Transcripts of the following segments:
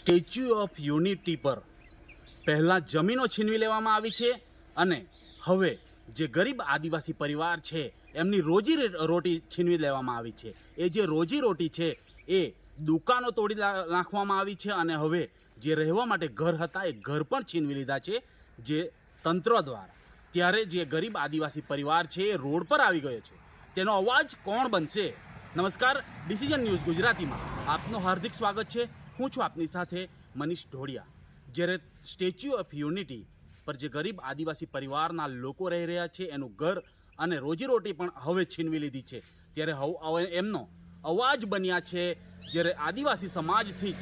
Statue of unity પર પહેલાં જમીનો છીનવી લેવામાં આવી છે અને હવે જે ગરીબ આદિવાસી પરિવાર છે, એમની રોજી રોટી છીનવી લેવામાં આવી છે. એ જે રોજી રોટી છે, એ દુકાનો તોડી નાખવામાં આવી છે અને હવે જે રહેવા માટે ઘર હતા, એ ઘર પણ છીનવી લીધા છે જે તંત્ર દ્વારા. ત્યારે જે ગરીબ આદિવાસી પરિવાર છે, એ રોડ પર આવી ગયો છે. તેનો અવાજ કોણ બનશે? નમસ્કાર, ડિસિઝન ન્યૂઝ ગુજરાતીમાં. આપનું હાર્દિક સ્વાગત છે. હું છું આપની સાથે મનીષ ઢોળિયા. જ્યારે સ્ટેચ્યુ ઓફ યુનિટી પર જે ગરીબ આદિવાસી પરિવારના લોકો રહી રહ્યા છે, એનું ઘર અને રોજીરોટી પણ હવે છીનવી લીધી છે. ત્યારે હવ એમનો અવાજ બન્યા છે, જ્યારે આદિવાસી સમાજથી જ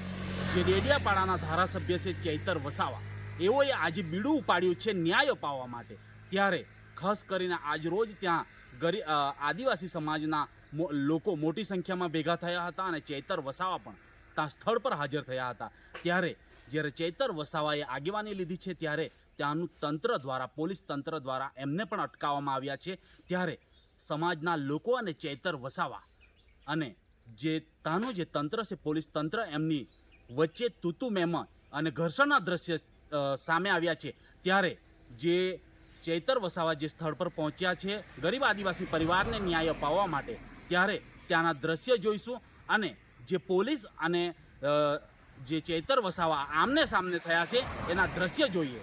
જે ડેડિયાપાડાના ધારાસભ્ય છે ચૈતર વસાવા, એઓએ આજે બીડું ઉપાડ્યું છે ન્યાય અપાવવા માટે. ત્યારે ખાસ કરીને આજરોજ ત્યાં ગરી આદિવાસી સમાજના લોકો મોટી સંખ્યામાં ભેગા થયા હતા અને ચૈતર વસાવા પણ ત્યાં સ્થળ પર હાજર થયા હતા. ત્યારે જ્યારે ચેતર વસાવાએ આગેવાની લીધી છે, ત્યારે ત્યાંનું તંત્ર દ્વારા, પોલીસ તંત્ર દ્વારા એમને પણ અટકાવવામાં આવ્યા છે. ત્યારે સમાજના લોકો અને ચેતર વસાવા અને જે ત્યાંનું જે તંત્ર છે, પોલીસ તંત્ર એમની વચ્ચે તૂતુ મેમન અને ઘર્ષણના દ્રશ્ય સામે આવ્યા છે. ત્યારે જે ચૈતર વસાવા જે સ્થળ પર પહોંચ્યા છે, ગરીબ આદિવાસી પરિવારને ન્યાય અપાવવા માટે, ત્યારે ત્યાંના દ્રશ્ય જોઈશું અને જે પોલીસ અને જે ચૈતર વસાવા આમને સામને થયા છે એના દ્રશ્ય જોઈએ.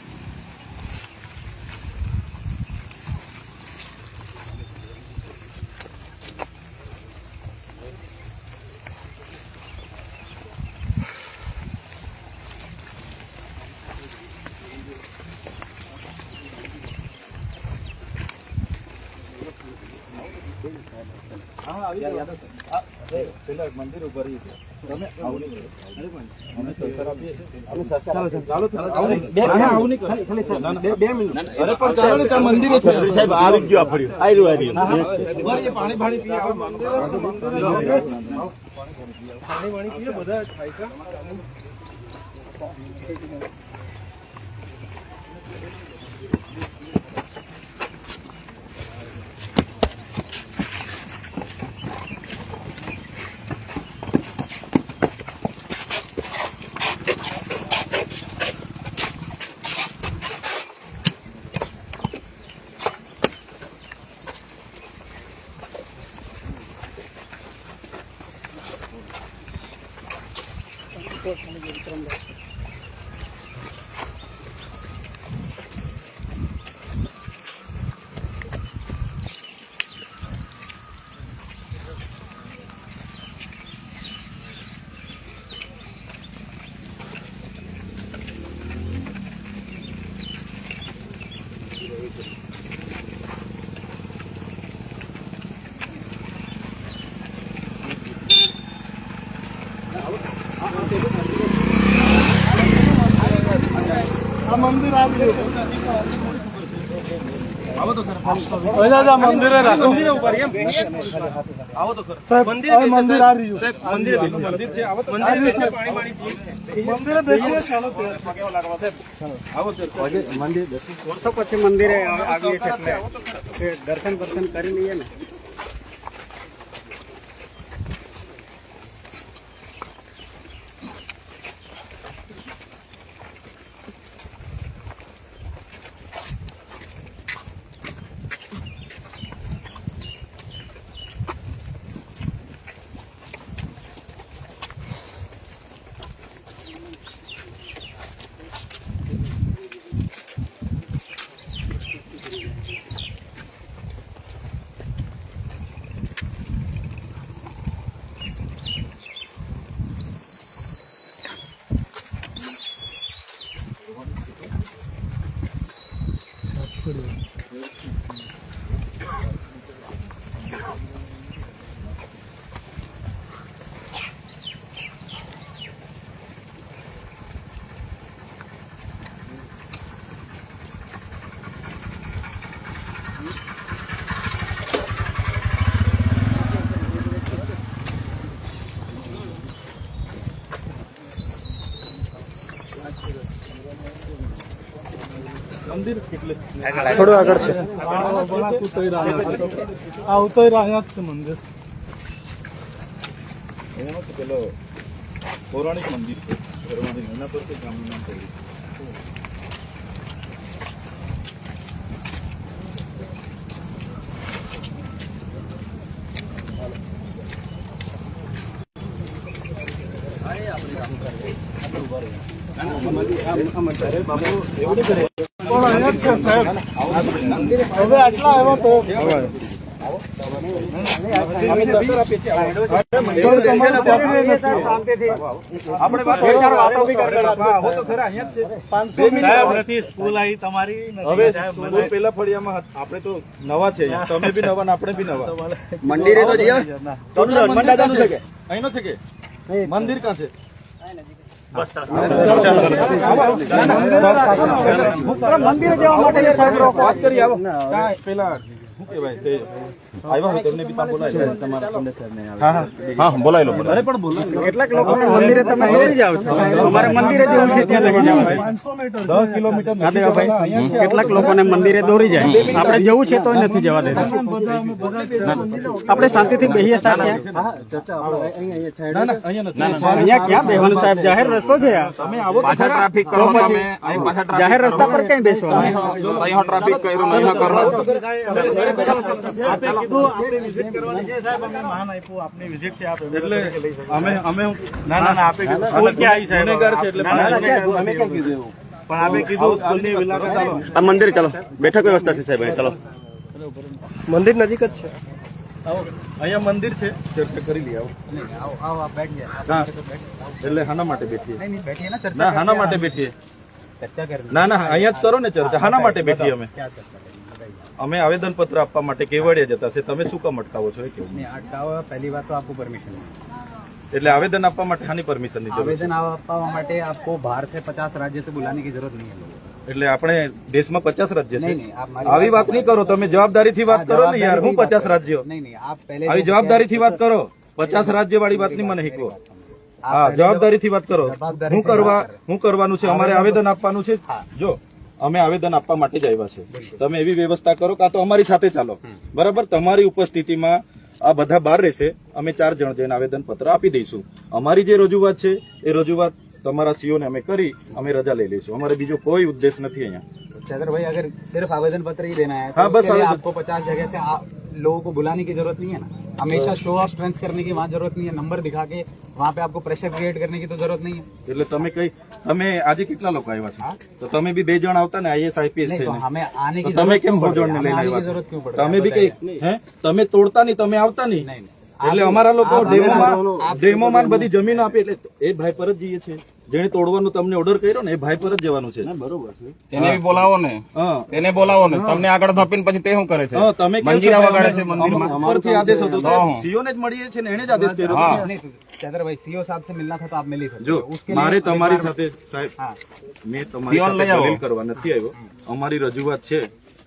પેલા મંદિર ઉપર તમે પાણી પાણી પીએ. બધા સાહેબ આવી ગયો. મંદિર ફર્યું આયરું દર્શન. વર્ષો પછી મંદિરે આવીએ છીએ એટલે દર્શન દર્શન કરી લઈએ ને. થોડું આગળ છે. આ ઉતરી રહ્યા છે મંદિર. પૌરાણિક મંદિર છે એના પર ગામનું નામ પડ્યું આટલા આવ્યા તો હવે ફળિયામાં હતા. આપણે તો નવા છે તમે બી નવા ને આપણે બી નવા. મંદિરે તો જઈએ. તમને હનુમાન છે? કે? મંદિર જવા માટે સાહેબ વાત કરી આવો પેલા શું કહેવાય તે આવ્યા હોય તેમને બી ત્યાં બોલાય હા હા હા બોલાય લો અરે પણ બોલો કેટલાક લોકો મંદિરે તમે છો અમારે મંદિરે જવું છે ત્યાં લગી જવા કિલોમીટર ભાઈ. કેટલાક લોકોને મંદિરે દોરી જાય આપણે જવું છે તો નથી જવા દેતા આપણે શાંતિથી બેહીએ સાથે ના ના અહીંયા ક્યાં બેહવાનું સાહેબ જાહેર રસ્તો છે તમે આવો પાછા ટ્રાફિક કરો તમે અહીં પાછા ટ્રાફિક જાહેર રસ્તા પર કઈ બેસવાનું ટ્રાફિક કર્યું નહીં કરો કીધું આપણે વિઝિટ કરવાની છે સાહેબ. અમે માન આપ્યું. આપની વિઝિટ છે આપ એટલે અમે અમે ના ના ના આપે સ્કૂલ ક્યાં આવી સાહેબ? ગુનેગાર છે એટલે ના, ના, ગુનેગાર. અમે ક્યાં કીધું? એવું? પણ આપે કીધું સ્કૂલની મુલાકાત આ મંદિર ચાલો. બેઠક વ્યવસ્થા છે સાહેબ ચાલો. મંદિર નજીક જ છે. અહીંયા મંદિર છે. ચર્ચા કરી લઈએ આવો. એટલે હાના માટે બેઠીએ. ના હાના માટે બેઠીએ. ના ના અહીંયા જ કરો ને ચર્ચા. હાના માટે બેઠીએ અમે. અમે આવેદનપત્ર આપવા માટે કેવડિયા જતા છે. તમે શું કામ અટકાવો છો એ કેવું? અટકાવવા પહેલી વાત તો આપવું પરમિશન એટલે આવેદન આપવા માટે ખાની પરમિશનની આવેદન આપવા માટે આપકો બહાર સે પચાસ રાજ્ય સે બુલાને કી જરૂરત નહીં એટલે આપણે દેશમાં પચાસ રાજ્ય છે? આવી વાત નહીં કરો. તમે જવાબદારી થી વાત કરો ને યાર. હું પચાસ રાજ્યો. નહીં નહીં આપ પહેલે આવી જવાબદારીથી વાત કરો. પચાસ રાજ્ય વાળી વાત નહીં મને હીકો હા જવાબદારી થી વાત કરો. હું કરવા હું કરવાનું છે? અમારે આવેદન આપવાનું છે? જો. અમે આવેદન આપવા માટે જ આવ્યા છે તમે એવી વ્યવસ્થા કરો કાં તો અમારી સાથે ચાલો બરાબર તમારી ઉપસ્થિતિમાં આ બધા બહાર રહેશે અમે ચાર જણ જઈને આવેદન પત્ર આપી દઈશું અમારી જે રજૂઆત છે એ રજૂઆત તમારા સીઓ ને અમે કરી અમે રજા લઈ લઈશું અમારે બીજો કોઈ ઉદ્દેશ નથી અહીંયા चंद्र भाई अगर सिर्फ आवेदन पत्र ही देना है हाँ, तो बस उसके लिए आवेदन- आपको पचास जगह से आ- लोगों को बुलाने की जरूरत नहीं है ना हमेशा शो ऑफ स्ट्रेंथ करने की वहाँ जरूरत नहीं है नंबर दिखा के वहाँ पे आपको प्रेशर क्रिएट करने की तो जरूरत नहीं है એટલે તમે કઈ તમે આજે કેટલા લોકો આવ્યા છો તો તમે બી બે જણ આવતા ને આઈએસ આઈપીએસ नहीं तो થઈને हमें आने તો की તમે जरूरत કેમ क्यों पड़ ભોજન रही है? લઈને हमें आने की આવ્યા जरूरत છો क्यों पड़ रही है? તમે બી કઈ હે તમે તોડતા નહીં તમે આવતા નહીં नहीं, नहीं। એટલે અમારા લોકો ડેમોમાં ડેમોમાં બધી જમીન આપી એટલે એ ભાઈ પર જ જઈએ છે જેને તોડવાનો તમને ઓર્ડર કર્યો ને એ ભાઈ પર જ જવાનું છે. બરોબર છે. બી બોલાવો ને. તેને બોલાવો ને. તમને આગળ ધપીને પછી તે શું કરે છે? તમે મંજીરા વગાડે છે મંદિરમાં ઉપરથી આદેશ હતો સીઓ ને જ મળીએ છે ને એને જ આદેશ કર્યો ચંદ્રભાઈ સીઓ સાહેબ સે મિલના થા આપ મિલી જો મારે તમારી સાથે સાહેબ મેં તમારી સાથે દલીલ કરવા નથી આવ્યો. અમારી રજૂઆત છે.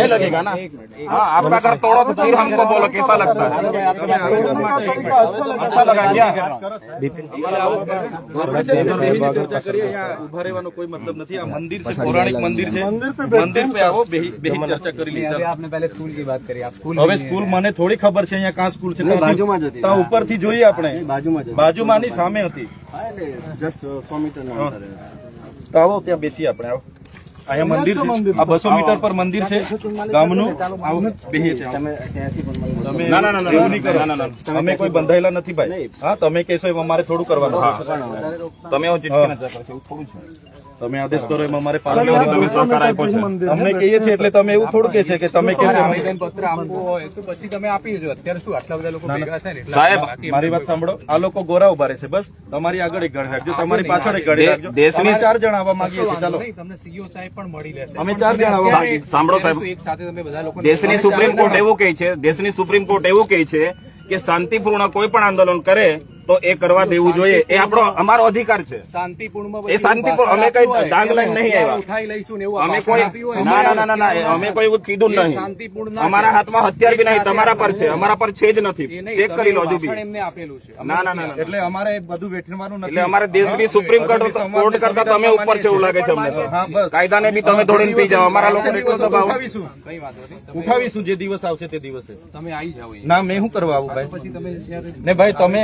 नहीं लगेगा ना हाँ आपका घर तोड़ो तो फिर हमको बोलो कैसा लगता है તમે આવેદન માટે अच्छा लगा क्या બેહીને ચર્ચા કરીએ અહીંયા ઉભા રહેવાનો કોઈ મતલબ નથી આ મંદિર છે પૌરાણિક મંદિર છે મંદિર पे આવો બેહી બેહી ચર્ચા કરી લઈએ अभी ચાલો. आपने पहले स्कूल की बात करी आप स्कूल હવે સ્કૂલ મને થોડી ખબર છે અહીંયા કાં સ્કૂલ છે ત્યાં ઉપરથી જોઈએ આપણે બાજુમાંની સામે હતી તો આવો ત્યાં બેસીએ આપણે આવો અહીંયા મંદિર છે. આ બસો મીટર પર મંદિર છે. ગામનું. બેહીએ છીએ તમે ના, ના, ના, ના, એવું નહીં કરો. ના, ના, ના. અમે કોઈ બંધાયેલા નથી ભાઈ. હા તમે કહેશો એમ અમારે થોડું કરવાનું. તમે તમે આદેશ કરો એમ પાલન છે અમને કહીએ છીએ એટલે તમે એવું થોડું કે છે કે તમે કેમ એમ- આવેદન પત્ર આપવું હોય તો પછી તમે આપી દેજો. અત્યારે શું આટલા બધા લોકો ભેગા છે સાહેબ મારી વાત સાંભળો. આ લોકો ગોરા ઊભા રહેશે બસ તમારી આગળ એક ગાડી રાખજો. તમારી પાછળ એક ગાડી રાખજો. દેશની- ચાર જણ આવવા માંગીએ છીએ. ચાલો. તમને સીઓ સાહેબ પણ મળી લેશે અમે ચાર જણા સાંભળો સાહેબ. એક સાથે તમે બધા લોકો દેશની સુપ્રીમ કોર્ટ એવું કહે છે દેશની સુપ્રીમ કોર્ટ એવું કહે છે કે શાંતિપૂર્ણ કોઈ પણ આંદોલન કરે તો એ કરવા દેવું જોઈએ. એ આપણો અમારો અધિકાર છે. શાંતિપૂર્ણ એ શાંતિપૂર્ણ અમે કઈ ડાંગ લઈને નહીં આવ્યા. ઉઠાઈ લઈશું એવું અમે કોઈ ના ના ના ના ના અમે કોઈ એવું કીધું નહીં. શાંતિપૂર્ણ અમારા હાથમાં હથિયાર બી નહીં તમારા પર છે અમારા પર છે જ નથી. ચેક કરી લો બી. એમને આપેલું છે. ના ના ના એટલે અમારે બધું વેઠવાનું નથી. એટલે અમારે દેશની સુપ્રીમ કોર્ટ કોર્ટ કરતા તમે ઉપર છે એવું લાગે છે અમને. તો કાયદાને બી તમે દોડીને પી જાઓ. અમારા લોકો ઉઠાવીશું. જે દિવસ આવશે તે દિવસે. તમે આવી જાઓ ના મેં શું કરવા આવું ભાઈ? પછી તમે ને ભાઈ તમે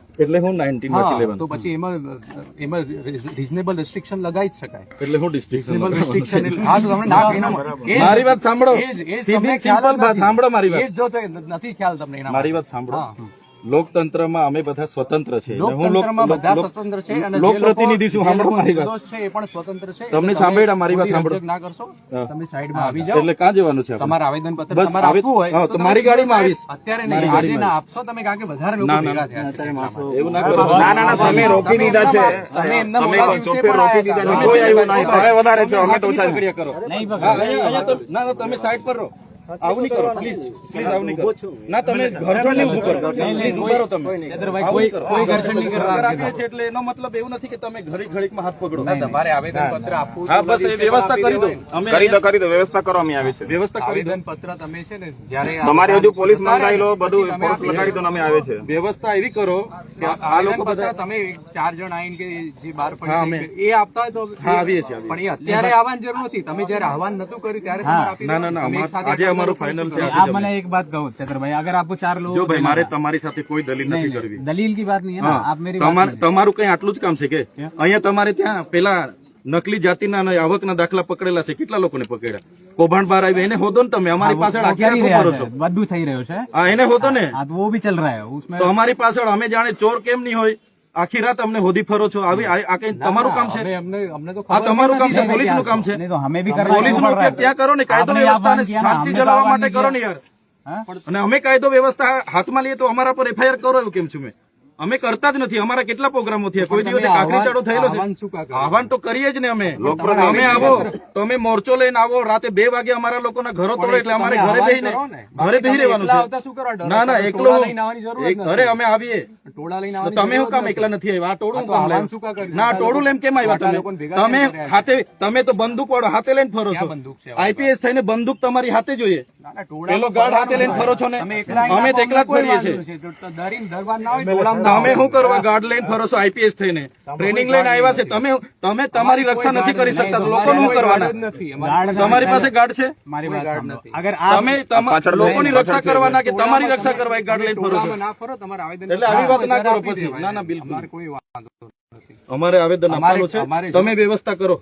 એટલે હું નાઇન્ટીન હા, વાંચી તો પછી એમાં એમાં રિઝનેબલ રિસ્ટ્રિક્શન લગાવી જ શકાય. એટલે હું રિઝનેબલ રિસ્ટ્રિક્શન હા તો તમને ના કહીને- મારી વાત સાંભળો. સીધી સિમ્પલ વાત સાંભળો મારી વાત. એ જ જો તે નથી ખ્યાલ તમને એના મારી વાત સાંભળો. હા. લોકતંત્રમાં અમે બધા સ્વતંત્ર છે લોકતંત્રમાં બધા સ્વતંત્ર છે અને લોકપ્રતિનિધિ છું સાંભળો મારી વાત. છે એ પણ સ્વતંત્ર છે. તમને સાંભળ્યા મારી વાત સાંભળો. ના કરશો. તમે સાઈડમાં આવી જાઓ. એટલે ક્યાં જવાનું છે? તમારા આવેદન પત્ર તમારે આપવું હોય તો મારી ગાડીમાં આવીશ. અત્યારે નહીં આજે ના આપશો તમે કારણ કે વધારે લોકો ભેગા થયા. એવું ના કરો. ના ના ના તમે રોકી દીધા છે. તમે એમના મોડા દિવસે પણ રોકી દીધા છે. કોઈ આવ્યું નહીં તમે વધારે છો. અમે તો ઓછા હાથ કરો. નહીં ના તમે સાઈડ પર રહો. આવું નહીં કરો પ્લીઝ પ્લીઝ આવું નહીં કરો. ના તમે ઘર્ષણ નહીં ઊભું કરો પ્લીઝ ઊભા તમે. કોઈ નહીં કરો. કોઈ ઘર્ષણ નહીં કરવા સહકાર છીએ એટલે એનો મતલબ એવું નથી કે તમે ઘડી ઘડીકમાં હાથ પકડો. ના, તમારે આવેદન પત્ર આપવું હા બસ એ વ્યવસ્થા કરી દો. અમે કરી દો કરી દો વ્યવસ્થા કરો અમે આવી છે. વ્યવસ્થા કરી દો. પત્ર તમે છે ને જ્યારે તમારે હજુ પોલીસ મંગાવી લો બધું ફોર્સ લગાડી દો અમે આવે છે. વ્યવસ્થા એવી કરો કે આ લોકો બધા તમે ચાર જણ આવીને કે જે બાર હા, પડી એ આપતા હોય તો હા, આવીએ છીએ, પણ એ અત્યારે આવવાની જરૂર નથી. તમે જયારે આહવાન નતું કર્યું ત્યારે ના, ના, ના, અમાર- અમારું લોકો final શું છે. કરો? आप आप मैंने एक बात कहो चतुर भाई अगर आपको चार लोग જો ભાઈ મારે તમારી સાથે કોઈ દલીલ નથી કરવી दलील की बात नहीं है ना હા आप मेरी बात તમાર- कीजिए। તમારું કઈ આટલું જ કામ છે કે અહીંયા તમારે ત્યાં પેલા નકલી જાતિના અને આવકના દાખલા પકડેલા છે કેટલા લોકોને પકડ્યા કૌભાંડ બહાર આવી એને હોદો ને તમે અમારી वो- પાછળ वो આખી कर ही આખું रहा કરો છો है बद्दू થઈ રહ્યો છે હા એને હોદો ને हाँ तो वो भी चल रहा है उसमें તો અમારી પાછળ અમે જાણે ચોર કેમ નહીં હોય આખી રાત અમને હોદી ફરો છો. આવી આ કઈ તમારું કામ છે? આ તમારું કામ છે પોલીસનું કામ છે? પોલીસ નો ઉપયોગ ત્યાં કરો ને? કાયદો વ્યવસ્થાને શાંતિ જલાવવા માટે કરો ને યાર. અને અમે કાયદો વ્યવસ્થા હાથમાં લઈએ તો અમારા પર એફઆઈઆર કરો કેમ છું મેં? અમે કરતા જ નથી. અમારા કેટલા પ્રોગ્રામો થયા? કોઈ દિવસે કાકરી ચાડો થયેલો છે. આહવાન તો કરીએ જ ને અમે. અમે આવો. તો અમે મોરચો લઈને આવો. રાતે બે વાગે અમારા લોકોના ઘરો તોડો એટલે અમારે ઘરે બેહીને ઘરે બેહી રહેવાનું ના ના એકલો અરે અમે આવીએ. ટોળા લઈને તમે હું કામ એકલા નથી આવ્યા? ટોળું કામ લઈ ના ટોળું લઈને કેમ આવ્યા તમે? તમે હાથે તમે તો બંદૂક વાળો હાથે લઈને ફરો છો. આઈપીએસ થઈને બંદૂક તમારી હાથે જોઈએ. પેલો ગાર્ડ હાથે લઈને ફરો છો ને? અમે તો એકલા જ ફરીએ તમે શું કરવા ગાર્ડ લઈને ફરો છો આઈપીએસ થઈને? ટ્રેનિંગ લઈને આવ્યા છે. તમે તમે તમારી રક્ષા નથી કરી શકતા. લોકો શું કરવાના? તમારી પાસે ગાર્ડ છે? અગર તમે લોકોની રક્ષા કરવાના કે તમારી રક્ષા કરવા એક ગાર્ડ લઈને ફરો છો? એટલે આવી વાત ના કરો પછી. ના, ના, બિલકુલ. અમારે કોઈ વાંધો નથી. અમારે આવેદન અમારે- આપવાનું અમારે છે તમે વ્યવસ્થા કરો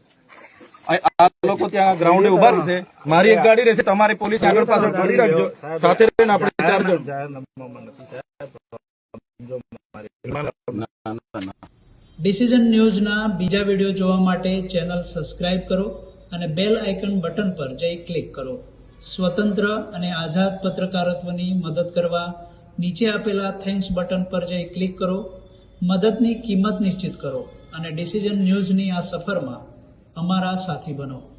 આ લોકો ત્યાં ગ્રાઉન્ડે ઊભા રહેશે. મારી એક ગાડી રહેશે તમારી પોલીસ આગળ પાછળ ગાડી રાખજો. સાથે રહીને આપણે ચાર જણ ડિસિઝન ન્યૂઝના બીજા વીડિયો જોવા માટે ચેનલ સબસ્ક્રાઇબ કરો અને બેલ આઇકન બટન પર જઈ ક્લિક કરો. સ્વતંત્ર અને આઝાદ પત્રકારત્વની મદદ કરવા નીચે આપેલા થેન્ક્સ બટન પર જઈ ક્લિક કરો. મદદની કિંમત નિશ્ચિત કરો અને ડિસિઝન ન્યૂઝની આ સફરમાં અમારા સાથી બનો.